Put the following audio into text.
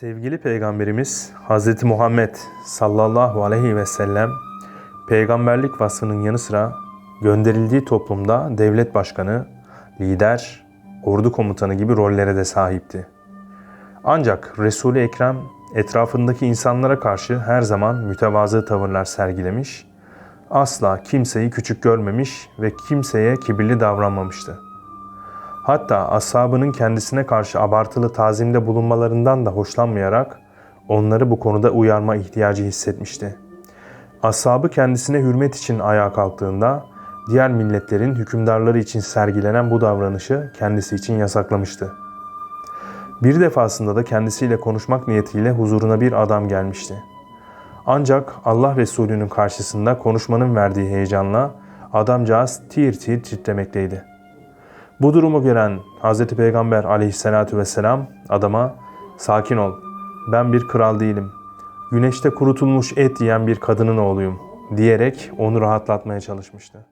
Sevgili Peygamberimiz Hz. Muhammed sallallahu aleyhi ve sellem peygamberlik vasfının yanı sıra gönderildiği toplumda devlet başkanı, lider, ordu komutanı gibi rollere de sahipti. Ancak Resul-i Ekrem etrafındaki insanlara karşı her zaman mütevazı tavırlar sergilemiş, asla kimseyi küçük görmemiş ve kimseye kibirli davranmamıştı. Hatta ashabının kendisine karşı abartılı tazimde bulunmalarından da hoşlanmayarak onları bu konuda uyarma ihtiyacı hissetmişti. Ashabı kendisine hürmet için ayağa kalktığında diğer milletlerin hükümdarları için sergilenen bu davranışı kendisi için yasaklamıştı. Bir defasında da kendisiyle konuşmak niyetiyle huzuruna bir adam gelmişti. Ancak Allah Resulü'nün karşısında konuşmanın verdiği heyecanla adamcağız tir tir titremekteydi. Bu durumu gören Hz. Peygamber aleyhissalatu vesselam adama sakin ol ben bir kral değilim. Güneşte kurutulmuş et yiyen bir kadının oğluyum diyerek onu rahatlatmaya çalışmıştı.